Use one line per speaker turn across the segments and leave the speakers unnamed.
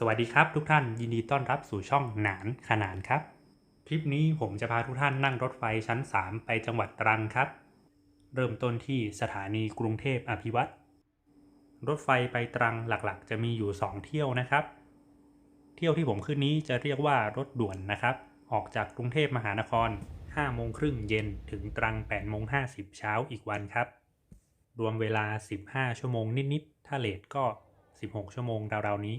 สวัสดีครับทุกท่านยินดีต้อนรับสู่ช่องหนานขนานครับ คลิปนี้ผมจะพาทุกท่านนั่งรถไฟชั้น 3 ไปจังหวัดตรังครับ เริ่มต้นที่สถานีกรุงเทพอภิวัตรรถไฟไปตรังหลักๆ จะมีอยู่ 2 เที่ยวนะครับ เที่ยวที่ผมขึ้นนี้จะเรียกว่ารถด่วนนะครับ ออกจากกรุงเทพมหานคร5โมงครึ่งเย็นถึงตรัง8โมง50 เช้าอีกวันครับ รวมเวลา 15 ชั่วโมงนิดๆถ้าเลทก็ 16 ชั่วโมงราวๆนี้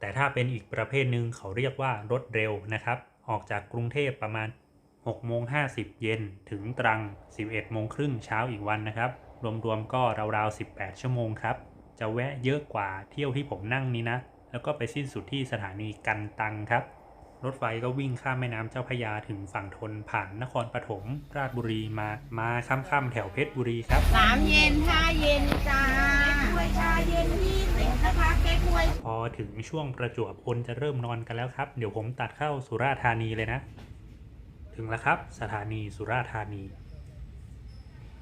แต่ถ้าเป็นอีกประเภทหนึ่งเขาเรียกว่ารถเร็วนะครับ ออกจากกรุงเทพประมาณ6โมง50 เย็นถึงตรัง 11โมงครึ่งเช้าอีกวันนะครับ รวมๆก็ราวๆ 18 ชั่วโมงครับ จะแวะเยอะกว่าเที่ยวที่ผมนั่งนี้นะ แล้วก็ไปสิ้นสุดที่สถานีกันตังครับ รถไฟก็วิ่งข้ามแม่น้ำเจ้าพระยาถึงฝั่งทนผ่านนครปฐมราชบุรีมา มาค่ำๆแถวเพชรบุรีครับ
สามเย็นห้าเย็นจ้าถ้วยชาเย็นยี่
พอถึงช่วงประจวบคนจะเริ่มนอนกันแล้วครับ เดี๋ยวผมตัดเข้าสุราษฎร์ธานีเลยนะ ถึงแล้วครับ สถานีสุราษฎร์ธานี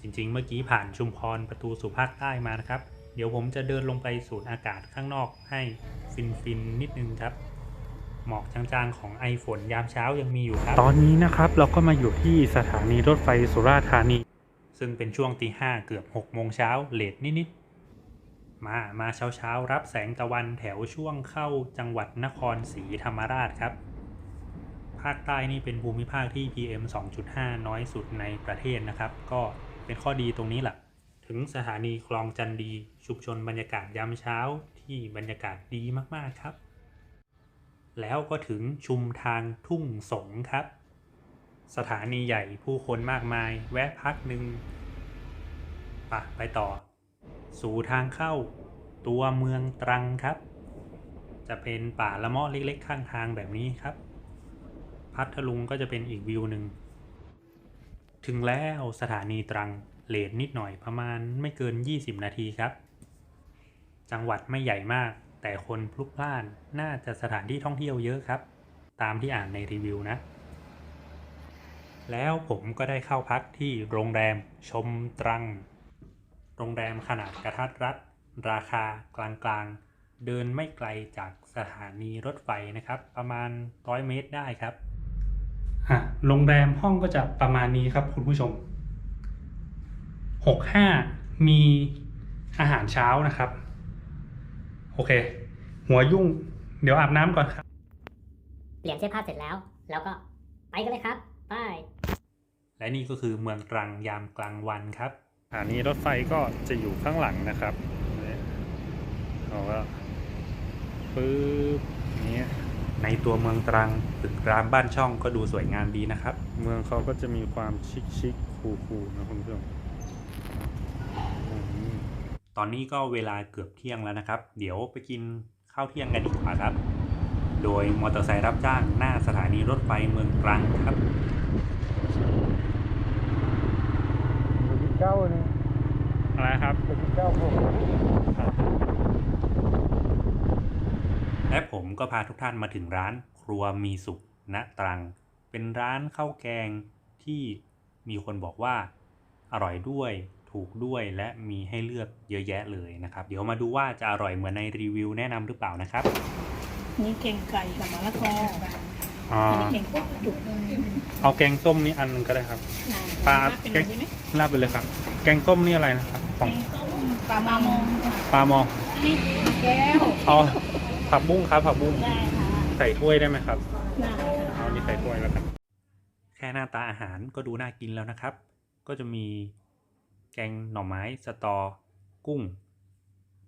จริงๆ เมื่อกี้ผ่านชุมพรประตูสู่ภาคใต้มานะครับ เดี๋ยวผมจะเดินลงไปสูดอากาศข้างนอกให้ฟินๆนิดนึงครับหมอกจางๆของไอฝนยามเช้ายังมีอยู่ครับ ตอนนี้นะครับเราก็มาอยู่ที่สถานีรถไฟสุราษฎร์ธานี ซึ่งเป็นช่วงตีห้าเกือบ6โมงเช้าเลทนิดๆ มามาเช้าเช้ารับแสงตะวันแถวช่วงเข้าจังหวัดนครศรีธรรมราชครับ ภาคใต้นี่เป็นภูมิภาคที่ PM 2.5 น้อยสุดในประเทศนะครับ ก็เป็นข้อดีตรงนี้แหละถึงสถานีคลองจันดี ชุมชนบรรยากาศยามเช้าที่บรรยากาศดีมากๆครับ แล้วก็ถึงชุมทางทุ่งสงครับ สถานีใหญ่ผู้คนมากมาย แวะพักหนึ่งปะไปต่อ สู่ทางเข้าตัวเมืองตรังครับ จะเป็นป่าละเมาะเล็กๆ ข้างทางแบบนี้ครับ พัทลุงก็จะเป็นอีกวิวหนึ่ง ถึงแล้วสถานีตรังเลทนิดหน่อยประมาณไม่เกิน 20 นาทีครับ จังหวัดไม่ใหญ่มาก แต่คนพลุกพล่านน่าจะสถานที่ท่องเที่ยวเยอะครับ ตามที่อ่านในรีวิวนะ แล้วผมก็ได้เข้าพักที่โรงแรมชมตรัง โรงแรมขนาดกระทัดรัด ราคากลางๆ เดินไม่ไกลจากสถานีรถไฟนะครับ ประมาณ100เมตรได้ครับโรงแรมห้องก็จะประมาณนี้ครับคุณผู้ชม 65 มีอาหารเช้านะครับ โอเค หัวยุ่ง เดี๋ยวอาบน้ำก่อนครับ
เปลี่ยนเสื้อผ้าเสร็จแล้ว แล้วก็ไปกันเลยครับ ไป
และนี่ก็คือเมืองตรังยามกลางวันครับส ถานีรถไฟก็จะอยู่ข้างหลังนะครับเราก็ปึ๊บอย่างเนี้ยในตัวเมืองตรังตึกรามบ้านช่องก็ดูสวยงามดีนะครับ เมืองเขาก็จะมีความชิคชิคคูคูๆนะคุณผู้ชมอืมตอนนี้ก็เวลาเกือบเที่ยงแล้วนะครับ เดี๋ยวไปกินข้าวเที่ยงกันดีกว่าครับ โดยมอเตอร์ไซค์รับจ้างหน้าสถานีรถไฟเมืองตรังครับ
เก้านี่
อะไรครับ
เก้าหก
และผมก็พาทุกท่านมาถึงร้านครัวมีสุขณตรัง เป็นร้านข้าวแกงที่มีคนบอกว่าอร่อยด้วยถูกด้วยและมีให้เลือกเยอะแยะเลยนะครับ เดี๋ยวมาดูว่าจะอร่อยเหมือนในรีวิวแนะนำหรือเปล่านะครับ
นี่เก่งไก่กับมะละกอ
อ่า
อันนี้เก่งพวกจุก
เอาแกงส้มนี่อันหนึงก็ได้ครับ ปลา
เป็น
แกง
ใช่ไหม
ลาบไปเลยครับ แกงส้มนี่อะไรนะครับของ
ปลามามง
ปลามอง
นี่แก้ว
เอาผักบุ้งครับผักบุ้ง
ได้ค่ะ
ใส่ถ้วยได้ไหมครับ
ได้
เอานี่ใส่ถ้วยแล้วกันแค่หน้าตาอาหารก็ดูน่ากินแล้วนะครับ ก็จะมีแกงหน่อไม้ สตอ กุ้ง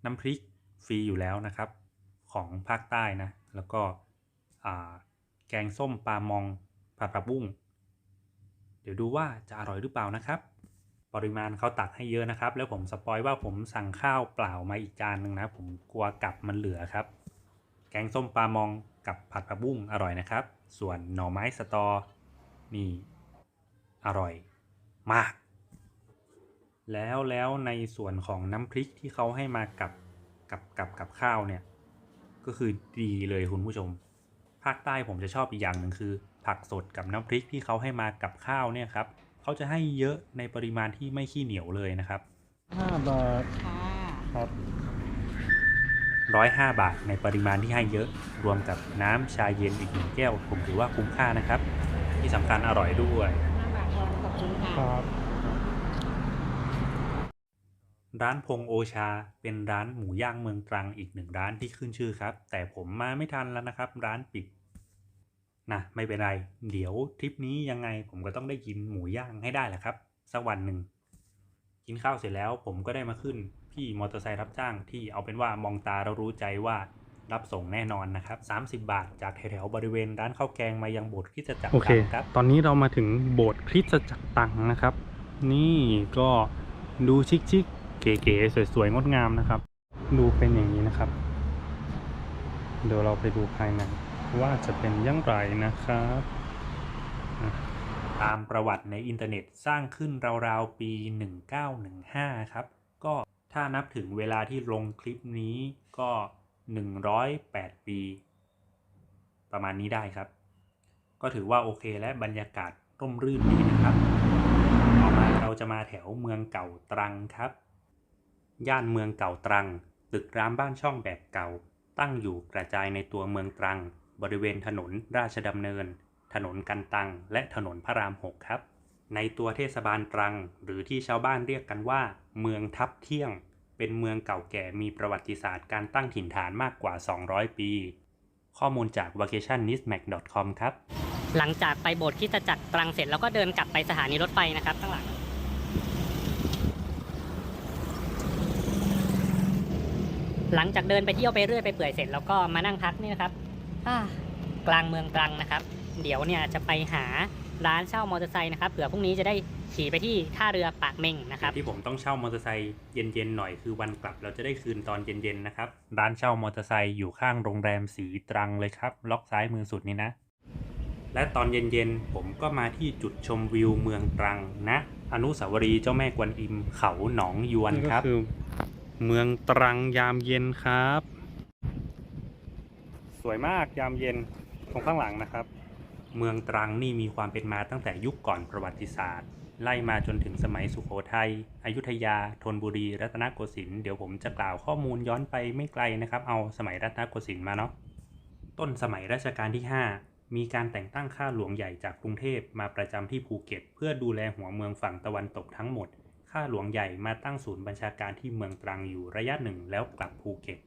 น้ำพริกฟรีอยู่แล้วนะครับ ของภาคใต้นะ แล้วก็อ่า แกงส้มปลามองผัดผักบุ้ง เดี๋ยวดูว่าจะอร่อยหรือเปล่านะครับ ปริมาณเขาตักให้เยอะนะครับ แล้วผมสปอยว่าผมสั่งข้าวเปล่ามาอีกจานหนึ่งนะ ผมกลัวกลับมันเหลือครับ แกงส้มปลามองกับผัดผักบุ้งอร่อยนะครับ ส่วนหน่อไม้สตอนี่อร่อยมาก แล้วแล้วในส่วนของน้ำพริกที่เขาให้มากับกับกับกับข้าวเนี่ย ก็คือดีเลยคุณผู้ชม ภาคใต้ผมจะชอบอีกอย่างหนึ่งคือ ผักสดกับน้ำพริกที่เขาให้มากับข้าวเนี่ยครับเขาจะให้เยอะในปริมาณที่ไม่ขี้เหนียวเลยนะครับ
ห้าบาท
ค่ะ
ครับ105บาทในปริมาณที่ให้เยอะรวมกับน้ำชาเย็นอีกหนึ่งแก้ว ผมถือว่าคุ้มค่านะครับ ที่สำคัญอร่อยด้วย
ขอบคุณค่ะ
ครับ
ร้านพงโอชา เป็นร้านหมูย่างเมืองตรังอีกหนึ่งร้านที่ขึ้นชื่อครับ แต่ผมมาไม่ทันแล้วนะครับ ร้านปิดนะไม่เป็นไร เดี๋ยวทริปนี้ยังไงผมก็ต้องได้กินหมูย่างให้ได้แหละครับ สักวันหนึ่ง กินข้าวเสร็จแล้วผมก็ได้มาขึ้นพี่มอเตอร์ไซค์รับจ้างที่เอาเป็นว่ามองตาเรารู้ใจว่ารับส่งแน่นอนนะครับ 30 บาท จากแถวๆบริเวณร้านข้าวแกงมายังโบสถ์คริสตจักร
โอเค
ตรังครับ
ตอนนี้เรามาถึงโบสถ์คริสตจักรตังนะครับ นี่ก็ดูชิคๆ เก๋ๆสวยๆ งดงามนะครับ ดูเป็นอย่างนี้นะครับ เดี๋ยวเราไปดูภายในว่าจะเป็นอยังไรนะครับ
ตามประวัติในอินเทอร์เน็ตสร้างขึ้นราวๆ ปี 1915 ครับ ก็ถ้านับถึงเวลาที่ลงคลิปนี้ก็ 108 ปี ประมาณนี้ได้ครับ ก็ถือว่าโอเคและบรรยากาศร่มรื่นดีนะครับ ต่อมาเราจะมาแถวเมืองเก่าตรังครับ ย่านเมืองเก่าตรัง ตึกรามบ้านช่องแบบเก่า ตั้งอยู่กระจายในตัวเมืองตรัง บริเวณถนนราชดำเนิน ถนนกันตัง และถนนพระรามหกครับ ในตัวเทศบาลตรัง หรือที่ชาวบ้านเรียกกันว่า เมืองทับเที่ยง เป็นเมืองเก่าแก่มีประวัติศาสตร์การตั้งถิ่นฐานมากกว่า 200 ปี ข้อมูลจาก vacationismac.com ครับ
หลังจากไปโบสถ์คิสตจักรตรังเสร็จแล้วก็เดินกลับไปสถานีรถไฟนะครับข้างหลัง หลังจากเดินไปเที่ยวไปเรื่อยไปเปื่อยเสร็จแล้วก็มานั่งพักนี่นะครับอ่ากลางเมืองตรังนะครับ เดี๋ยวเนี่ยจะไปหาร้านเช่ามอเตอร์ไซค์นะครับเผื่อพรุ่งนี้จะได้ขี่ไปที่ท่าเรือปากเม่งนะครับ
ที่ผมต้องเช่ามอเตอร์ไซค์เย็นๆหน่อยคือวันกลับเราจะได้คืนตอนเย็นๆนะครับร้านเช่ามอเตอร์ไซค์อยู่ข้างโรงแรมสีตรังเลยครับ ล็อกซ้ายมือสุดนี้นะ และตอนเย็นๆผมก็มาที่จุดชมวิวเมืองตรังนะ อนุสาวรีย์เจ้าแม่กวนอิมเขาหนองยวน
นี่ก็
ครับ
คือ เมืองตรังยามเย็นครับ สวยมากยามเย็นตรงข้างหลังนะครับ
เมืองตรังนี่มีความเป็นมาตั้งแต่ยุคก่อนประวัติศาสตร์ ไล่มาจนถึงสมัยสุโขทัยอยุธยาธนบุรี รัตนโกสินทร์เดี๋ยวผมจะกล่าวข้อมูลย้อนไปไม่ไกลนะครับ เอาสมัยรัตนโกสินทร์มาเนาะต้นสมัยรัชกาลที่ 5 มีการแต่งตั้งข้าหลวงใหญ่จากกรุงเทพมาประจำที่ภูเก็ต เพื่อดูแลหัวเมืองฝั่งตะวันตกทั้งหมด ข้าหลวงใหญ่มาตั้งศูนย์บัญชาการที่เมืองตรังอยู่ระยะหนึ่งแล้วกลับภูเก็ต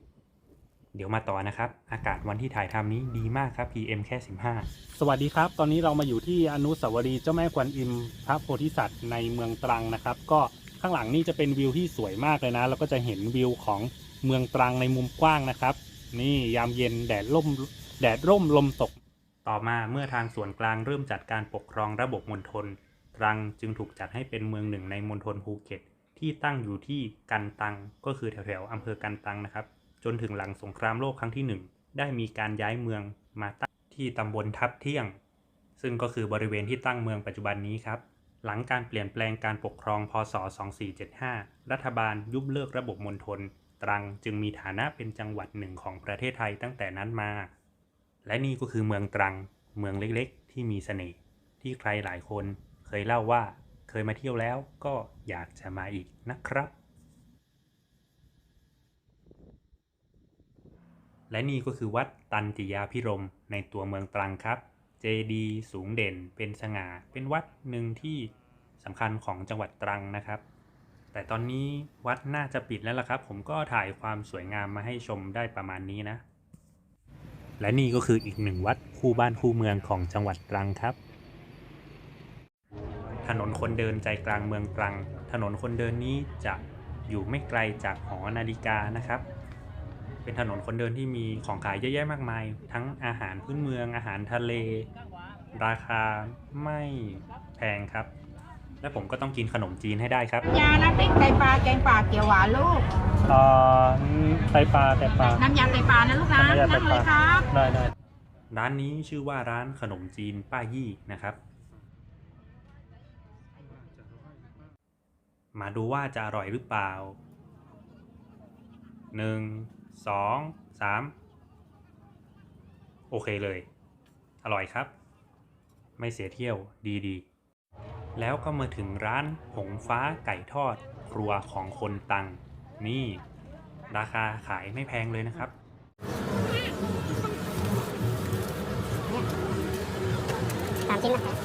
เดี๋ยวมาต่อนะครับ อากาศวันที่ถ่ายทำนี้ดีมากครับ PM แค่ 15
สวัสดีครับ ตอนนี้เรามาอยู่ที่อนุสาวรีย์เจ้าแม่กวนอิมพระโพธิสัตว์ในเมืองตรังนะครับ ก็ข้างหลังนี่จะเป็นวิวที่สวยมากเลยนะ แล้วก็จะเห็นวิวของเมืองตรังในมุมกว้างนะครับ นี่ยามเย็นแดดร่มแดดร่มลมตก
ต่อมาเมื่อทางส่วนกลางเริ่มจัดการปกครองระบบมณฑล ตรังจึงถูกจัดให้เป็นเมืองหนึ่งในมณฑลภูเก็ต ที่ตั้งอยู่ที่กันตังก็คือแถวๆอำเภอกันตังนะครับ จนถึงหลังสงครามโลกครั้งที่หนึ่งได้มีการย้ายเมืองมาตั้งที่ตำบลทับเที่ยง ซึ่งก็คือบริเวณที่ตั้งเมืองปัจจุบันนี้ครับ หลังการเปลี่ยนแปลงการปกครองพศ 2475 รัฐบาลยุบเลิกระบบมณฑลตรังจึงมีฐานะเป็นจังหวัดหนึ่งของประเทศไทยตั้งแต่นั้นมา และนี่ก็คือเมืองตรัง เมืองเล็กๆ ที่มีเสน่ห์ที่ใครหลายคน เคยเล่าว่าเคยมาเที่ยวแล้วก็อยากจะมาอีกนะครับ และนี่ก็คือวัดตันติยาพิรมในตัวเมืองตรังครับ เจดีสูงเด่นเป็นสง่า เป็นวัดหนึ่งที่สำคัญของจังหวัดตรังนะครับ แต่ตอนนี้วัดน่าจะปิดแล้วล่ะครับ ผมก็ถ่ายความสวยงามมาให้ชมได้ประมาณนี้นะ และนี่ก็คืออีกหนึ่งวัดคู่บ้านคู่เมืองของจังหวัดตรังครับ ถนนคนเดินใจกลางเมืองตรัง ถนนคนเดินนี้จะอยู่ไม่ไกลจากหอนาฬิกานะครับ เป็นถนนคนเดินที่มีของขายเยอะแยะมากมาย ทั้งอาหารพื้นเมือง อาหารทะเล ราคาไม่แพงครับ และผมก็ต้องกินขนมจีนให้ได้ครับ
ยาน้ำพริกไตปลาแกงป่าเกี๊ยวหวานลูก
เอ่อไตปลาไตปลา
น้ำยาไตปลานะลูกนะ
น้ำยาไต
นั่ง
ป
เล
ลา
ยครับ
ได้ได้
ร้านนี้ชื่อว่าร้านขนมจีนป้ายี่นะครับ มาดูว่าจะอร่อยหรือเปล่าหนึ่งสองสามโอเคเลย อร่อยครับ ไม่เสียเที่ยวดีดีแล้วก็มาถึงร้านหงฟ้าไก่ทอด ครัวของคนตัง นี่ ราคาขายไม่แพงเลยนะครับ
สามชิ้นนะครับ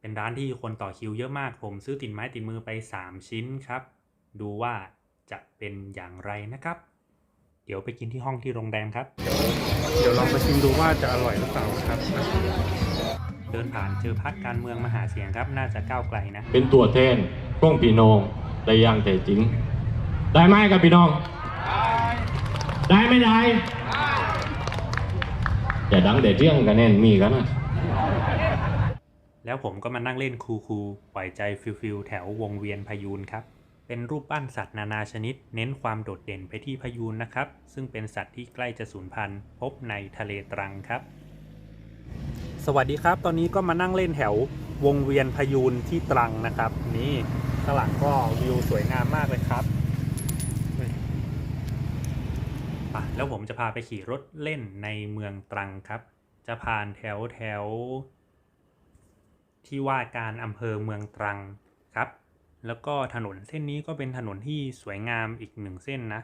เป็น ร้านที่คนต่อคิวเยอะมากผมซื้อติดไม้ติดมือไป 3 ชิ้นครับ ดูว่าจะเป็นอย่างไรนะครับ เดี๋ยวไปกินที่ห้องที่โรงแรมครับ
เดี๋ยวลองไปชิมดูว่าจะอร่อยหรือเปล่าครับ
เดินผ่านเจอพักการเมืองมหาเสียงครับ น่าจะก้าวไกลนะ
เป็นตัวแทนของพี่น้องได้ย่างแท้จริง ได้ไหมครับพี่น้อง ได้ไม่ได้ อย่าดังเด็ดเรื่องกันแน่นมีกันนะ
แล้วผมก็มานั่งเล่นคูคูปล่อยใจฟิลฟิลๆแถววงเวียนพยูนครับ เป็นรูปปั้นสัตว์นานาชนิด เน้นความโดดเด่นไปที่พยูนนะครับ ซึ่งเป็นสัตว์ที่ใกล้จะสูญพันธุ์ พบในทะเลตรังครับ
สวัสดีครับ ตอนนี้ก็มานั่งเล่นแถววงเวียนพยูนที่ตรังนะครับ นี่ข้างหลังก็วิวสวยงามมากเลยครับ่ะ
แล้วผมจะพาไปขี่รถเล่นในเมืองตรังครับ จะผ่านแถวแถว ที่ว่าการอำเภอเมืองตรังครับ แล้วก็ถนนเส้นนี้ก็เป็นถนนที่สวยงามอีกหนึ่งเส้นนะ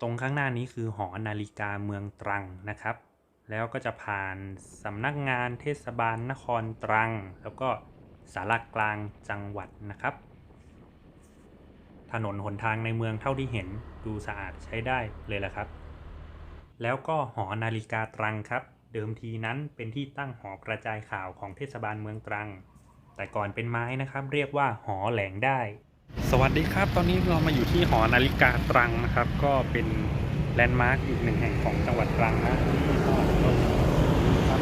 ตรงข้างหน้านี้คือหอนาฬิกาเมืองตรังนะครับ แล้วก็จะผ่านสำนักงานเทศบาลนครตรัง แล้วก็สารกลางจังหวัดนะครับ ถนนหนทางในเมืองเท่าที่เห็นดูสะอาดใช้ได้เลยละครับ แล้วก็หอนาฬิกาตรังครับ เดิมทีนั้นเป็นที่ตั้งหอกระจายข่าวของเทศบาลเมืองตรัง แต่ก่อนเป็นไม้นะครับ เรียกว่าหอแหลงได้
สวัสดีครับ ตอนนี้เรามาอยู่ที่หอนาฬิกาตรังนะครับ ก็เป็นแลนด์มาร์คอีกหนึ่งแห่งของจังหวัดตรังนะที่ตลาดรถครับ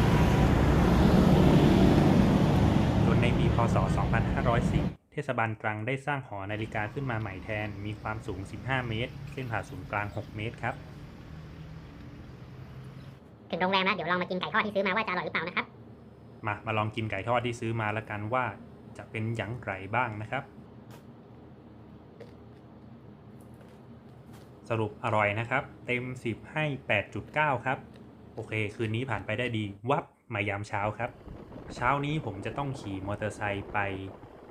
จนในปีพศ 2504เทศบาลตรังได้สร้างหอนาฬิกาขึ้นมาใหม่แทน มีความสูง 15 เมตร เส้นผ่าศูนย์กลาง 6 เมตรครับ
ถึงโรงแรมแล้วเดี๋ยวลองมากินไก่ทอดที่ซื้อมาว่าจะอร่อยหรือเปล่านะครับ
มามาลองกินไก่ทอดที่ซื้อมาแล้วกันว่าจะเป็นอย่างไรบ้างนะครับ สรุปอร่อยนะครับ เต็ม 10 ให้ 8.9 ครับ โอเค คืนนี้ผ่านไปได้ดี วับมายามเช้าครับ เช้านี้ผมจะต้องขี่มอเตอร์ไซค์ไป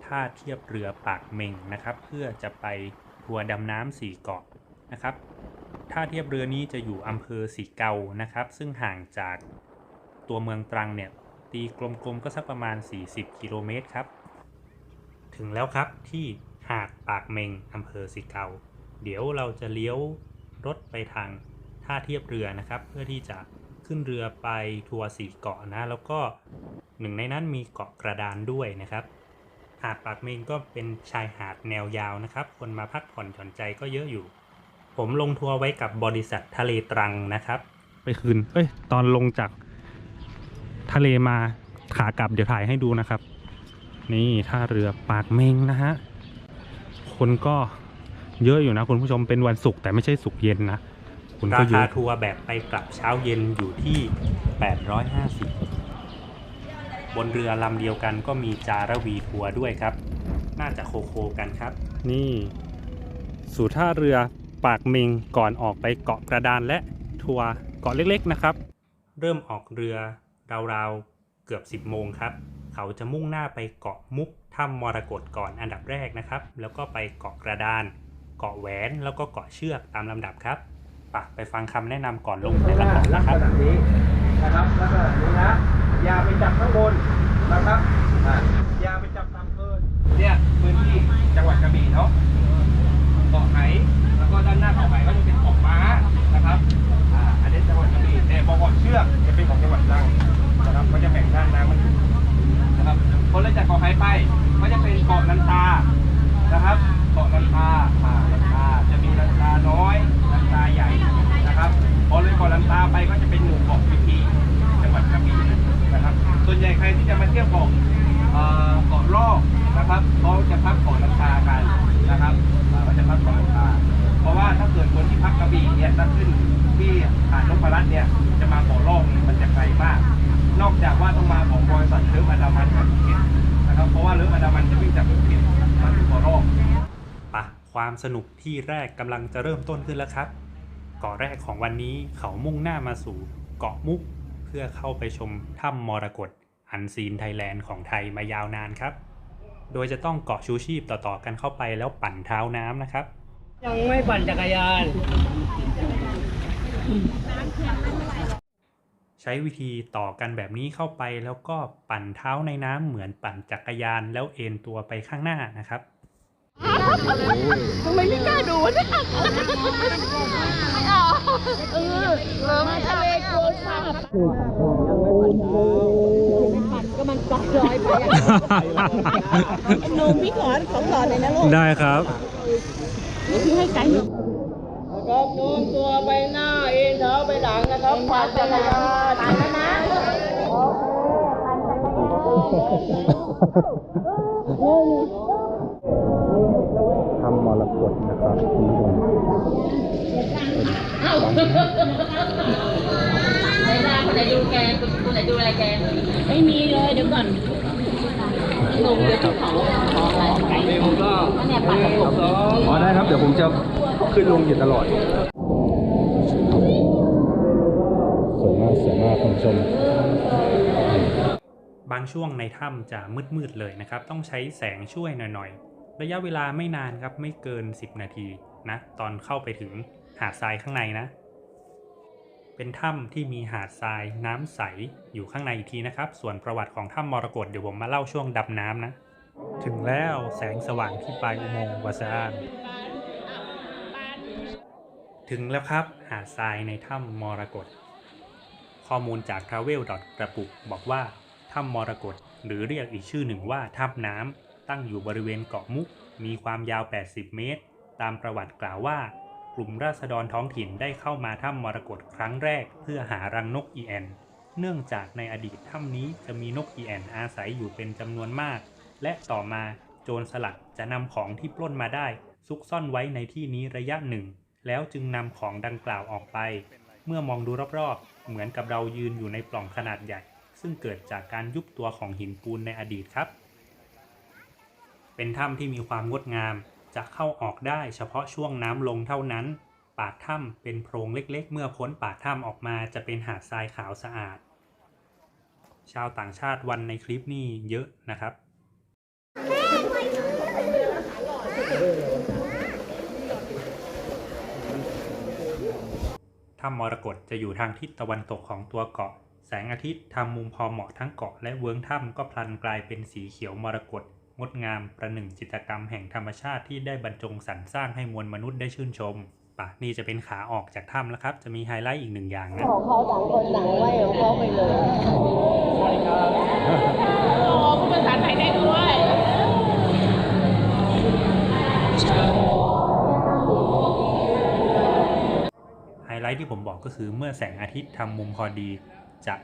ท่าเทียบเรือปากเมงนะครับ เพื่อจะไปทัวร์ดำน้ำสี่เกาะนะครับ ท่าเทียบเรือนี้จะอยู่อำเภอสีเกานะครับ ซึ่งห่างจากตัวเมืองตรังเนี่ย ตีกลมๆก็สักประมาณ 40 กิโลเมตรครับ ถึงแล้วครับที่หาดปากเมงอำเภอสิเกา เดี๋ยวเราจะเลี้ยวรถไปทางท่าเทียบเรือนะครับ เพื่อที่จะขึ้นเรือไปทัวร์สีเกาะนะ แล้วก็หนึ่งในนั้นมีเกาะกระดานด้วยนะครับหาดปากเมงก็เป็นชายหาดแนวยาวนะครับ คนมาพักผ่อนหย่อนใจก็เยอะอยู่ ผมลงทัวร์ไว้กับบริษัททะเลตรังนะครับ
ไปคืน เอ้ย ตอนลงจากทะเลมาขากลับเดี๋ยวถ่ายให้ดูนะครับ นี่ท่าเรือปากเมงนะฮะ คนก็เยอะอยู่นะคุณผู้ชมเป็นวันศุกร์แต่ไม่ใช่ศุกร์เย็นนะคน
รา
ก็เย
คา
อะ
ทัวร์แบบไปกลับเช้าเย็นอยู่ที่ 850 บนเรือลำเดียวกันก็มีจารวีทัวร์ด้วยครับ น่าจะโคโคกันครับ
นี่ สู่ท่าเรือ ปากเมงก่อนออกไปเกาะกระดานและทัวร์เกาะเล็กๆนะครับ
เริ่มออกเรือราวๆเกือบ 10 โมงครับ เขาจะมุ่งหน้าไปเกาะมุกถ้ำมรกตก่อนอันดับแรกนะครับ แล้วก็ไปเกาะกระดาน เกาะแหวนแล้วก็เกาะเชือกตามลำดับครับปะไปฟังคำแนะนำก่อนลงแต่ละเกาะ
ลัก
นะครับ
ณะนี้นะครับลักษณะนี้นะอย่าไปจับข้างบนนะครับอย่าไปจับตามเกินเนี่ยพื้นที่จังหวัดกระบี่เนาะเกาะไหแล้ว ก็ด้านหน้าเกาไหก็จะเป็นเกาะม้านะครับอ่าอันนี้จังหวัดกระบี่แต่พอเกาะเชือกจะเป็นของจังหวัดตรังนะครับก็จะแบ่งด้านน้ำมันอยู่นะครับคนเลยจากเกาะไหไปก็จะเป็นเกาะลันตานะครับเกาะลันตาอ่าลันตาจะมีลันตาน้อยลันตาใหญ่นะครับพอเลยเกาะลันตาไปก็จะเป็นหมู่เกาะพิธีจังหวัดกระบี่นะครับส่วนใหญ่ใครที่จะมาเที่ยวเกาะเอ่อเกาะลอกนะครับเขาจะพักเกาะลัน ถ้าขึ้นที่หาดนพรัตน์เนี่ยจะมาเกาะลอกเนี่ยมันจะไกลมาก นอกจากว่าต้องมาของบริษัทเลิฟอันดามันกับภูเก็ตนะครับเพราะว่าเลิฟอันดามันจะวิ่งจากภูเก็ตมาถึงเกาะลอก
ปะความสนุกที่แรกกำลังจะเริ่มต้นขึ้นแล้วครับเกาะแรกของวันนี้เขามุ่งหน้ามาสู่เกาะมุก เพื่อเข้าไปชมถ้ำมรกตอันซีนไทยแลนด์ของไทยมายาวนานครับ โดยจะต้องเกาะชูชีพต่อๆกันเข้าไปแล้วปั่นเท้าน้ำนะครับ
ยังไม่ปั่นจักรยาน
ใช้วิธีต่อกันแบบนี้เข้าไปแล้วก็ปั่นเท้าในน้ำเหมือนปั่นจักรยานแล้วเอ็นตัวไปข้างหน้านะครับ
ทำไมไม่กล้าดูวะเนี่ยไม่เอาเออเออไม่ทะเลกลัวสัตว์ปั่นก็มันปัดลอยไปอะหนูพี่ขอของหลอดเลยนะลูก
ได้ครับ
พี่ให้ไกด์หนู
นะครับโน้มตัวไปหน้าเอ็นเท้าไปหลังนะครับปั่นจักรยาน
ปั่นแล้วนะ
ทำมรกตนะครับคุณผู้ชม
ไม่มีเลยเดี๋ยวก่อนหนูเดี๋ยวที่ขอขออะไรไกด์
นี่ผมก็
เนี่ยปั่นกับผม
สอง อ๋อได้ครับ เดี๋ยวผมจะขึ้นลงอยู่ตลอด
สวยมากสวยมากคุณผู้ชม
บางช่วงในถ้ำจะมืดๆเลยนะครับ ต้องใช้แสงช่วยหน่อยๆ ระยะเวลาไม่นานครับไม่เกิน 10 นาทีนะ ตอนเข้าไปถึงหาดทรายข้างในนะ เป็นถ้ำที่มีหาดทรายน้ำใสอยู่ข้างในอีกทีนะครับ ส่วนประวัติของถ้ำมรกตเดี๋ยวผมมาเล่าช่วงดำน้ำนะ ถึงแล้วแสงสว่างที่ปลายอุโมงค์วาซานถึงแล้วครับหาดทรายในถ้ำมรกตข้อมูลจาก Travel กระปุกบอกว่าถ้ำมรกตหรือเรียกอีกชื่อหนึ่งว่าถ้ำน้ำตั้งอยู่บริเวณเกาะมุก มีความยาว 80 เมตร ตามประวัติกล่าวว่า กลุ่มราษฎรท้องถิ่นได้เข้ามาถ้ำมรกตครั้งแรก เพื่อหารังนกอีแอน เนื่องจากในอดีตถ้ำนี้จะมีนกอีแอนอาศัยอยู่เป็นจำนวนมาก และต่อมาโจรสลัดจะนำของที่ปล้นมาได้ ซุกซ่อนไว้ในที่นี้ระยะหนึ่ง แล้วจึงนำของดังกล่าวออกไป เมื่อมองดูรอบๆ เหมือนกับเรายืนอยู่ในปล่องขนาดใหญ่ ซึ่งเกิดจากการยุบตัวของหินปูนในอดีตครับ เป็นถ้ำที่มีความงดงาม จะเข้าออกได้เฉพาะช่วงน้ำลงเท่านั้น ปากถ้ำเป็นโพรงเล็กๆ เมื่อพ้นปากถ้ำออกมาจะเป็นหาดทรายขาวสะอาด ชาวต่างชาติวันในคลิปนี่เยอะนะครับถ้ำมรกตจะอยู่ทางทิศตะวันตกของตัวเกาะ แสงอาทิตย์ทำมุมพอเหมาะทั้งเกาะและเวิ้งถ้ำก็พลันกลายเป็นสีเขียวมรกต งดงามประหนึ่งจิตรกรรมแห่งธรรมชาติที่ได้บรรจงสรรสร้างให้มวลมนุษย์ได้ชื่นชมป่ะนี่จะเป็นขาออกจากถ้ำแล้วครับ จะมีไฮไลท์อีกหนึ่งอย่างนะ
ของเขาต่างคนต่างไว้ของเขาไปเลยโอ้พูดภาษาไทยได้ด้วย
ไฮไลท์ที่ผมบอกก็คือเมื่อแสงอาทิตย์ทำมุมพอดีจะ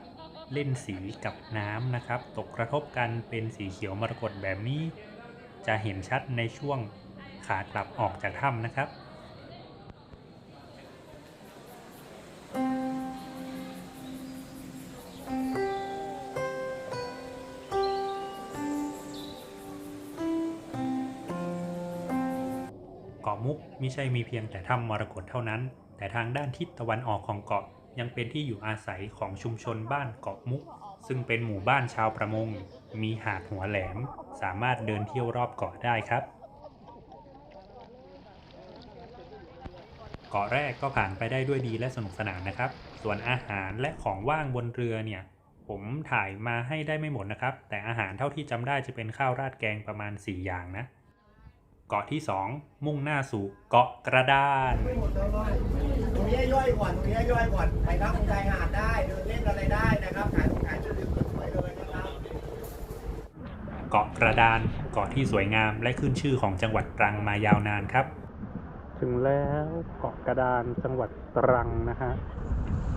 เล่นสีกับน้ำนะครับ ตกกระทบกันเป็นสีเขียวมรกตแบบนี้ จะเห็นชัดในช่วงขากลับออกจากถ้ำนะครับเกาะมุกไม่ใช่มีเพียงแต่ถ้ำมรกตเท่านั้น แต่ทางด้านทิศตะวันออกของเกาะ ยังเป็นที่อยู่อาศัยของชุมชนบ้านเกาะมุก ซึ่งเป็นหมู่บ้านชาวประมง มีหาดหัวแหลม สามารถเดินเที่ยวรอบเกาะได้ครับ เกาะแรกก็ผ่านไปได้ด้วยดีและสนุกสนานนะครับ ส่วนอาหารและของว่างบนเรือเนี่ยผมถ่ายมาให้ได้ไม่หมดนะครับ แต่อาหารเท่าที่จำได้จะเป็นข้าวราดแกงประมาณ 4 อย่างนะ เกาะที่ 2 มุ่งหน้าสู่เกาะกระดาน
นี้ย่อยก่อนตรงนี้ย่อยก่อนไปพักชายหาดได้เดินเล่นอะไรได้นะครับขายของขายจุดเด่นสวยๆเลยนะครับ
เกาะกระดานเกาะที่สวยงามและขึ้นชื่อของจังหวัดตรังมายาวนานครับ
ถึงแล้วเกาะกระดานจังหวัดตรังนะฮะ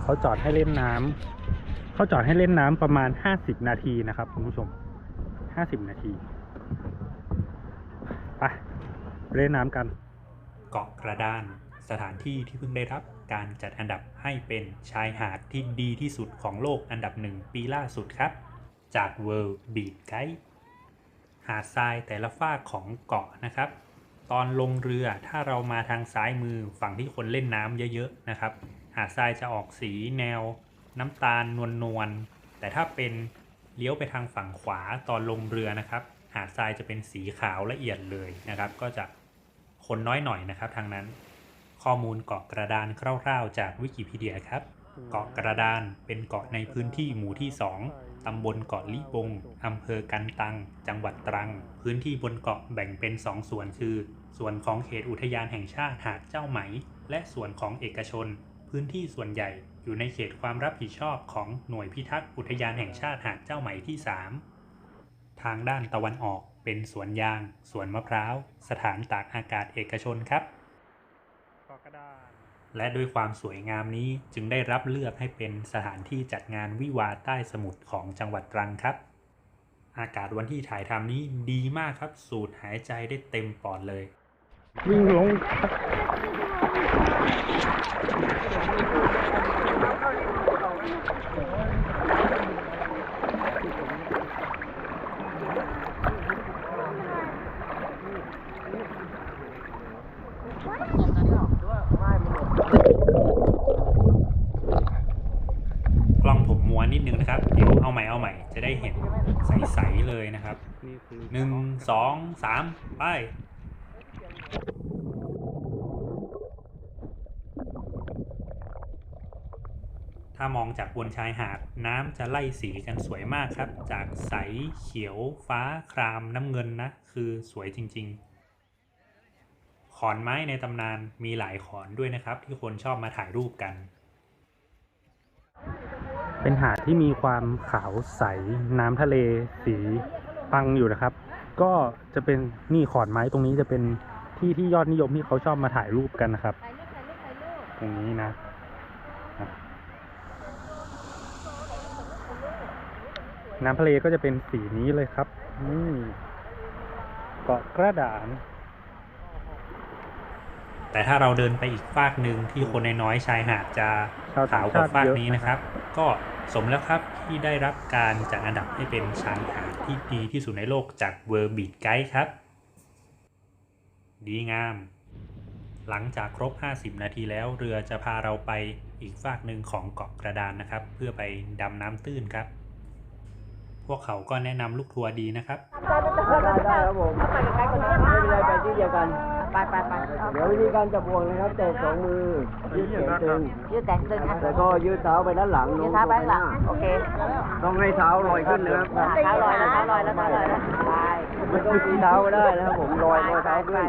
เขาจอดให้เล่นน้ำเขาจอดให้เล่นน้ำประมาณ 50 นาทีนะครับคุณผู้ชม 50 นาทีไปเล่นน้ำกัน
เกาะกระดาน สถานที่ที่เพิ่งได้รับการจัดอันดับให้เป็นชายหาดที่ดีที่สุดของโลกอันดับหนึ่งปีล่าสุดครับ จาก World Beach Guide หาดทรายแต่ละฝ้าของเกาะนะครับ ตอนลงเรือถ้าเรามาทางซ้ายมือฝั่งที่คนเล่นน้ำเยอะๆนะครับ หาดทรายจะออกสีแนวน้ำตาลนวลๆแต่ถ้าเป็นเลี้ยวไปทางฝั่งขวาตอนลงเรือนะครับ หาดทรายจะเป็นสีขาวละเอียดเลยนะครับ ก็จะคนน้อยหน่อยนะครับทางนั้น ข้อมูลเกาะกระดานคร่าวๆ จากวิกิพีเดียครับ เกาะกระดานเป็นเกาะในพื้นที่หมู่ที่ 2 ตำบลเกาะลิบง อำเภอกันตัง จังหวัดตรัง พื้นที่บนเกาะแบ่งเป็น 2 ส่วนคือ ส่วนของเขตอุทยานแห่งชาติหาดเจ้าไหม และส่วนของเอกชน พื้นที่ส่วนใหญ่อยู่ในเขตความรับผิดชอบของหน่วยพิทักษ์อุทยานแห่งชาติหาดเจ้าไหมที่ 3 ทางด้านตะวันออกเป็นสวนยาง สวนมะพร้าว สถานตากอากาศเอกชนครับ และด้วยความสวยงามนี้จึงได้รับเลือกให้เป็นสถานที่จัดงานวิวาใต้สมุทรของจังหวัดตรังครับ อากาศวันที่ถ่ายทำนี้ดีมากครับ สูดหายใจได้เต็มปอดเลย
วิ่งลง
กล้องผมมัวนิดนึงนะครับ เดี๋ยวเอาใหม่เอาใหม่จะได้เห็นใสๆเลยนะครับหนึ่ง สามไปถ้ามองจากบนชายหาดน้ำจะไล่สีกันสวยมากครับ จากใสเขียวฟ้าครามน้ำเงินนะ คือสวยจริง ๆ ขอนไม้ในตำนานมีหลายขอนด้วยนะครับ ที่คนชอบมาถ่ายรูปกัน
เป็นหาดที่มีความขาวใสน้ำทะเลสีปังอยู่นะครับ ก็จะเป็นนี่ขอนไม้ตรงนี้จะเป็นที่ที่ยอดนิยมที่เขาชอบมาถ่ายรูปกันนะครับ ตรงนี้นะอะน้ำทะเลก็จะเป็นสีนี้เลยครับนี่เกาะกระดาน
แต่ถ้าเราเดินไปอีกฟากหนึ่งที่คนน้อยๆชายหาดจะ
ชาวต่า
ขางวก
ชา
ว่า
ติ
ฟาก
เยอะ
นี้นะครับ ก็สมแล้วครับที่ได้รับการจัดอันดับให้เป็นชายหาด ที่ดีที่สุดในโลกจาก World Beach Guide ครับ ดีงาม หลังจากครบ 50 นาทีแล้วเรือจะพาเราไปอีกฟากหนึ่งของเกาะกระดานนะครับ เพื่อไปดำน้ำตื้นครับ พวกเขาก็แนะนำลูกทัวร์ดีนะครับ
ได้ได้ครับผมไม่เป็นไรไปที่เดียวกัน
ไปไปไป
เดี๋ยววิธีการจับบ่วงนะครับแตะสองมือยืดแขนตึง
ยืดแตงตึงนะ
แล้วก็ยืดเท้าไปด้านหลัง
ยืดเท้าไปข้างหลังโอเค
ต้องให้เท้าลอยขึ้นนะครับ
เท้าลอยแล้วเท้าลอยแล้วเท้าลอยแล้วไป
ไม่ต้องตีเท้าก็ได้นะครับผมลอยลอยเท้าขึ้น
ไป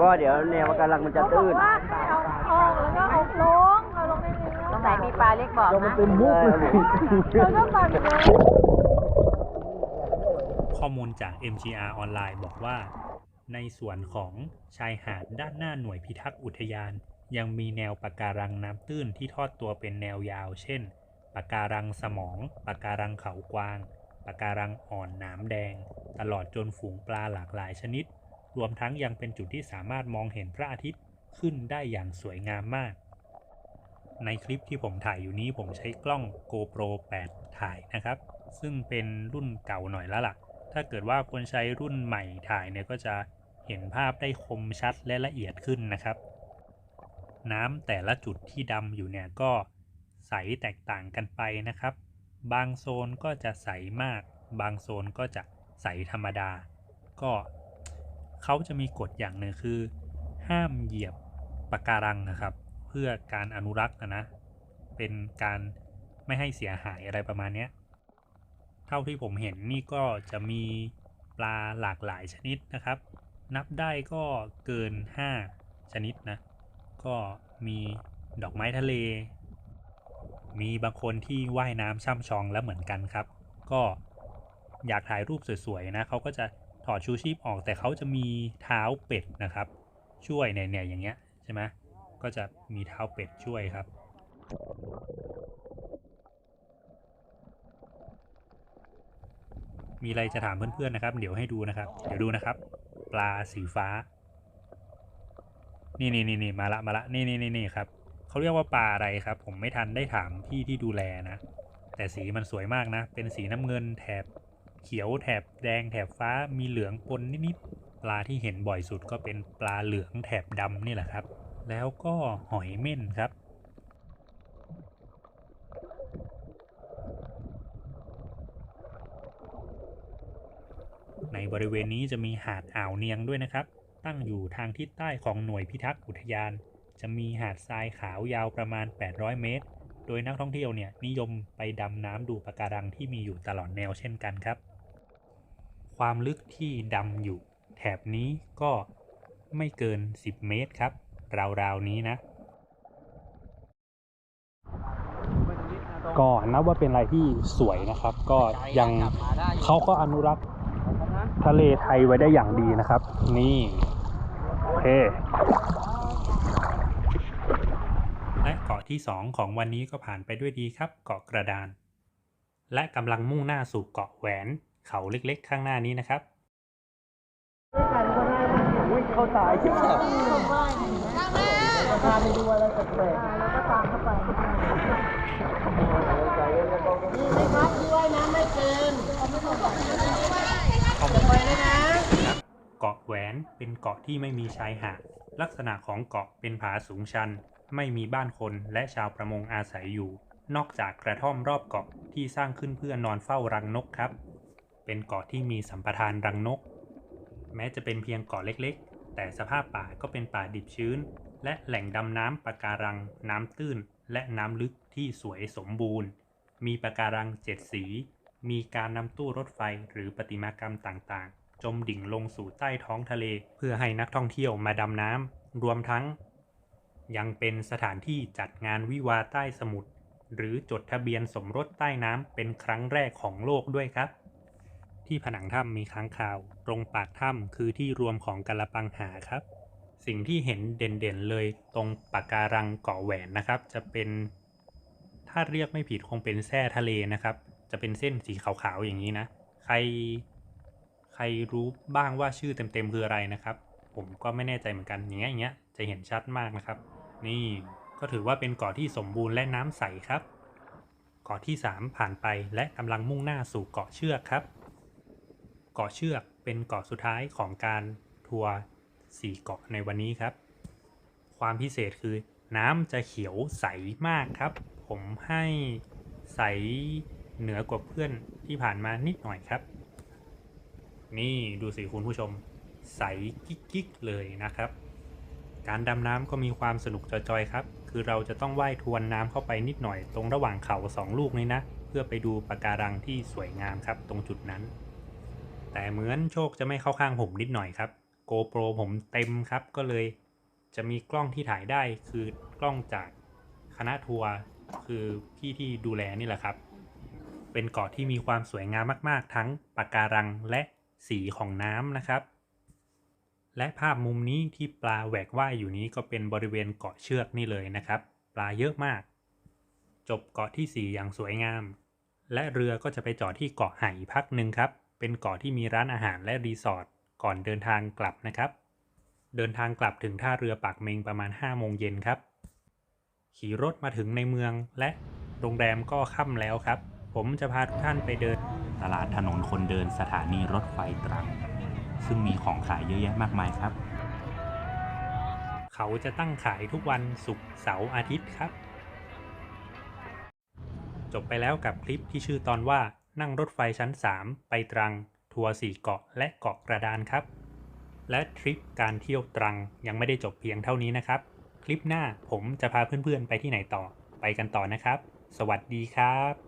ว่าเดี๋ยวแนวกำลังมันจะตื้น
ตรงไหนมีปลาเรียกบอกนะ
ข้อมูลจาก MGR ออนไลน์บอกว่า ในส่วนของชายหาดด้านหน้าหน่วยพิทักษ์อุทยาน ยังมีแนวปะการังน้ำตื้นที่ทอดตัวเป็นแนวยาว เช่นปะการังสมองปะการังเขากวางปะการังอ่อนหน้ำแดง ตลอดจนฝูงปลาหลากหลายชนิด รวมทั้งยังเป็นจุดที่สามารถมองเห็นพระอาทิตย์ขึ้นได้อย่างสวยงามมาก ในคลิปที่ผมถ่ายอยู่นี้ผมใช้กล้อง GoPro 8 ถ่ายนะครับ ซึ่งเป็นรุ่นเก่าหน่อยแล้วล่ะ ถ้าเกิดว่าคนใช้รุ่นใหม่ถ่ายเนี่ยก็จะ เห็นภาพได้คมชัดและละเอียดขึ้นนะครับ น้ำแต่ละจุดที่ดำอยู่เนี่ยก็ใสแตกต่างกันไปนะครับ บางโซนก็จะใสมาก บางโซนก็จะใสธรรมดา ก็เขาจะมีกฎอย่างหนึ่งคือ ห้ามเหยียบปะการังนะครับ เพื่อการอนุรักษ์นะนะ เป็นการไม่ให้เสียหายอะไรประมาณเนี้ยเท่าที่ผมเห็นนี่ก็จะมีปลาหลากหลายชนิดนะครับ นับได้ก็เกิน 5 ชนิดนะ ก็มีดอกไม้ทะเล มีบางคนที่ว่ายน้ำช่ำชองแล้วเหมือนกันครับ ก็อยากถ่ายรูปสวยๆนะเขาก็จะถอดชูชีพออกแต่เขาจะมีเท้าเป็ดนะครับ ช่วยเนี่ยเนี่ยอย่างเงี้ยใช่ไหมก็จะมีเท้าเป็ดช่วยครับ มีอะไรจะถามเพื่อนๆนะครับ เดี๋ยวให้ดูนะครับ เดี๋ยวดูนะครับ ปลาสีฟ้า นี่นี่นี่นี่มาละมาละนี่นี่นี่นี่ครับเขาเรียกว่าปลาอะไรครับ ผมไม่ทันได้ถามพี่ที่ดูแลนะ แต่สีมันสวยมากนะ เป็นสีน้ำเงินแถบเขียวแถบแดงแถบฟ้ามีเหลืองปนนิดๆปลาที่เห็นบ่อยสุดก็เป็นปลาเหลืองแถบดำนี่แหละครับ แล้วก็หอยเม่นครับ บริเวณนี้จะมีหาดอ่าวเนียงด้วยนะครับ ตั้งอยู่ทางทิศใต้ของหน่วยพิทักษ์อุทยาน จะมีหาดทรายขาวยาวประมาณ 800 เมตร โดยนักท่องเที่ยวเนี่ยนิยมไปดำน้ำดูปะการังที่มีอยู่ตลอดแนวเช่นกันครับ ความลึกที่ดำอยู่ แถบนี้ก็ไม่เกิน 10 เมตรครับ ราวๆนี้นะ
ก็นับว่าเป็นอะไรที่สวยนะครับ ก็ยังเขาก็อนุรักษ์ ทะเลไทยไว้ได้อย่างดีนะครับ นี่โอเค
และเกาะที่ 2 ของวันนี้ก็ผ่านไปด้วยดีครับ เกาะกระดาน และกำลังมุ่งหน้าสู่เกาะแหวนเขาเล็กๆ ข้างหน้านี้นะครับเกาะแหวนเป็นเกาะที่ไม่มีชายหาดลักษณะของเกาะเป็นผาสูงชัน ไม่มีบ้านคนและชาวประมงอาศัยอยู่ นอกจากกระท่อมรอบเกาะที่สร้างขึ้นเพื่อนอนเฝ้ารังนกครับ เป็นเกาะที่มีสัมปทานรังนก แม้จะเป็นเพียงเกาะเล็กๆ แต่สภาพป่าก็เป็นป่าดิบชื้น และแหล่งดำน้ำปะการัง น้ำตื้น และน้ำลึกที่สวยสมบูรณ์ มีปะการังเจ็ดสี มีการนำตู้รถไฟหรือประติมากรรมต่างๆ จมดิ่งลงสู่ใต้ท้องทะเล เพื่อให้นักท่องเที่ยวมาดำน้ำรวมทั้ง ยังเป็นสถานที่จัดงานวิวาใต้สมุทรหรือจดทะเบียนสมรสใต้น้ำเป็นครั้งแรกของโลกด้วยครับ ที่ผนังถ้ำมีค้างคาว ตรงปากถ้ำคือที่รวมของกะละปังหาครับ สิ่งที่เห็นเด่นๆเลยตรงปะการังเกาะแหวนนะครับ จะเป็น ถ้าเรียกไม่ผิดคงเป็นแส้ทะเลนะครับ จะเป็นเส้นสีขาวๆอย่างนี้นะ ใครใครรู้บ้างว่าชื่อเต็มๆคืออะไรนะครับ ผมก็ไม่แน่ใจเหมือนกันอย่างเงี้ยอย่างเงี้ยจะเห็นชัดมากนะครับ นี่ก็ถือว่าเป็นเกาะที่สมบูรณ์และน้ำใสครับ เกาะที่ 3 ผ่านไปและกำลังมุ่งหน้าสู่เกาะเชือกครับ เกาะเชือกเป็นเกาะสุดท้ายของการทัวร์สี่เกาะในวันนี้ครับ ความพิเศษคือน้ำจะเขียวใสมากครับ ผมให้ใส เหนือกว่าเพื่อนที่ผ่านมานิดหน่อยครับ นี่ดูสิคุณผู้ชม ใสกิ๊กๆเลยนะครับ การดำน้ำก็มีความสนุกจอยๆครับ คือเราจะต้องว่ายทวนน้ำเข้าไปนิดหน่อย ตรงระหว่างเขาสองลูกนี้นะ เพื่อไปดูปะการังที่สวยงามครับ ตรงจุดนั้น แต่เหมือนโชคจะไม่เข้าข้างผมนิดหน่อยครับ GoPro ผมเต็มครับก็เลยจะมีกล้องที่ถ่ายได้คือกล้องจากคณะทัวร์คือพี่ที่ดูแลนี่แหละครับ เป็นเกาะที่มีความสวยงามมาก ๆ ทั้งปะการังและสีของน้ำนะครับ และภาพมุมนี้ที่ปลาแหวกว่ายอยู่นี้ก็เป็นบริเวณเกาะเชือกนี่เลยนะครับ ปลาเยอะมาก จบเกาะที่ 4 อย่างสวยงาม และเรือก็จะไปจอดที่เกาะไหพักหนึ่งครับ เป็นเกาะที่มีร้านอาหารและรีสอร์ทก่อนเดินทางกลับนะครับ เดินทางกลับถึงท่าเรือปากเมงประมาณ5โมงเย็นครับขี่รถมาถึงในเมืองและโรงแรมก็ค่ำแล้วครับ ผมจะพาทุกท่านไปเดินตลาดถนนคนเดินสถานีรถไฟตรัง ซึ่งมีของขายเยอะแยะมากมายครับ เขาจะตั้งขายทุกวันศุกร์เสาร์อาทิตย์ครับ จบไปแล้วกับคลิปที่ชื่อตอนว่านั่งรถไฟชั้น 3 ไปตรัง ทัวร์4เกาะและเกาะกระดานครับ และทริปการเที่ยวตรังยังไม่ได้จบเพียงเท่านี้นะครับ คลิปหน้าผมจะพาเพื่อนๆไปที่ไหนต่อไปกันต่อนะครับ สวัสดีครับ